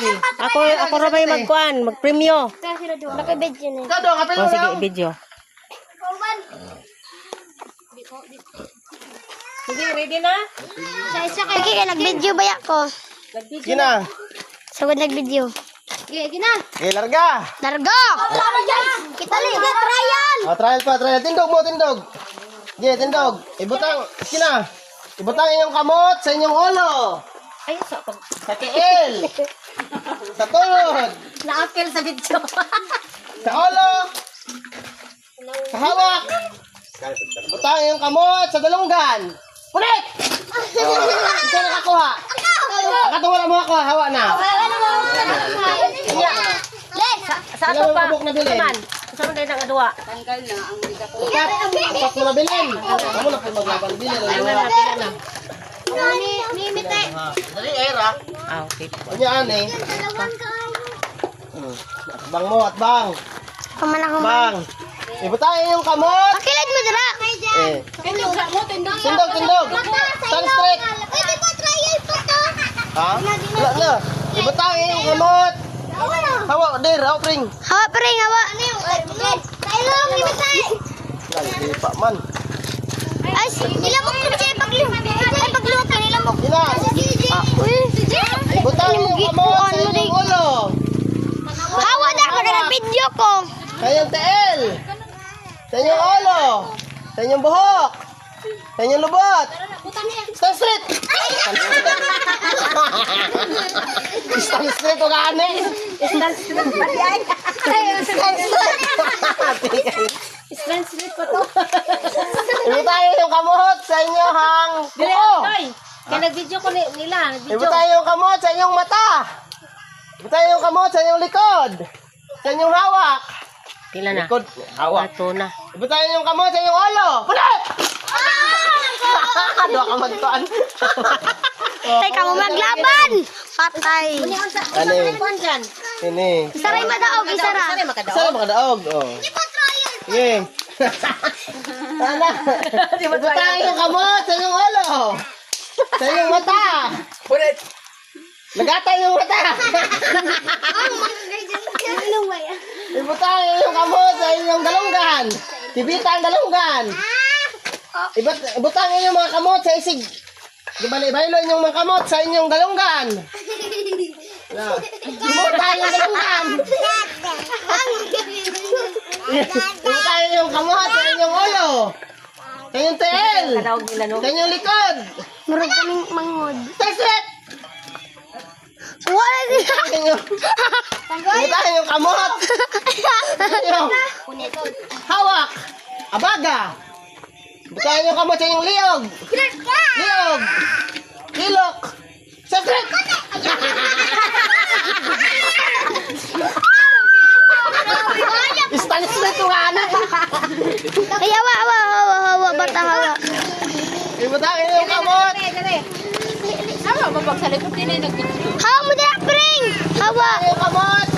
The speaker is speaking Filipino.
sige. Ako, ako ra may magkuan, magpremyo. Nakabidyo na. Ikaw daw, kapil O, mo sige, lang. video. Sige, ready na? Sa isa kayo. Okay, nag-video ba ako? Sige na. Sagod nag-video. Okay, gina. Okay, larga. Largo! Kita li, trial! O, trial pa, trial. Tindog mo, tindog. Sige, tindog. Ibutang, sige na. Ibutang inyong kamot sa inyong ulo. Ay, sa pag... Sa tiil. sa tuhod. Na-appeal sa video. Sa ulo. Sa hawak. Ibutang inyong kamot sa dalunggan. Pulit! Oh, ito nakakuha. Nakatuwa mo ako, hawa na. sa Sila ato mo pa. kabuk na bilin. Man, sa tayo ng adwa. Upat, upat mo na bilin. Amo na po maglaban bilin. Ano na, na. Mimite. Ha, Dali, era. Ah, okay. O niya, ane. Hmm. Atbang mo, atbang. Paman ako. Bang. Ibutang yung kamot. Pakilad mo dira. Eh. Tindog, tindog. Stand straight. Pwede ba trial pa to? Ha? Wala na. Ibutang yung kamot. Hawa, dir, hawa, pring. Hawa pa rin, hawa. Ano yung Tayo lang, mimite. Lagi pa man. Ay, nilamok ko siya pagluhok. Ay, pagluhok Ah, uy. Ibutang yung kamot sa inyong ulo. Hawa na ako na video ko. Sa inyong teel. Sa inyong ulo. Sa inyong buhok. Sa inyong lubot. Stand straight. Stand straight o gani. Stand straight pa yan. Stand straight pa to. Ibo tayo yung kamot sa inyong hang Dili. Kaya nag-video ko ni- nila. Nag-video. tayo yung kamot sa inyong mata. Ibo tayo yung kamot sa inyong likod. Sa inyong hawak. Pila na. Likod. Hawak. Ato na. Ibo tayo yung kamot sa inyong ulo. Pulit! Dua ka magtuan. Tay ka mo maglaban. Patay. Ano eh? Kuan dyan. Ini. Isaray madaog, isara. Saan makadaog? Saan makadaog? Oh. Sige. Sana. Ibo tayo yung kamot sa inyong ulo. Sa inyong mata. Pulit! Nagata yung mata. Ibo tayo yung kamot sa inyong galunggan. Tibita ang galunggan. Ibat, ibutang inyong mga kamot sa isig. Ibali-baylo inyong mga kamot sa inyong galunggan. Na. Ibutang yung galunggan. Ibutang yung kamot sa inyong ulo. Sa inyong teel. Kadaog nila no. Sa inyong likod. Murag kaming mangod. Teslet! Wala siya. Ibutang yung kamot. Hawak. Abaga. Ibutang yung kamot sa inyong liog. Liog. Kilok. Secret. Stanis na ito ano. Ay, hawa, hawa, hawa, hawa, bata, hawa. Ibutang yung kamot. Hawa mo dira, pring. Hawa. Yung kamot.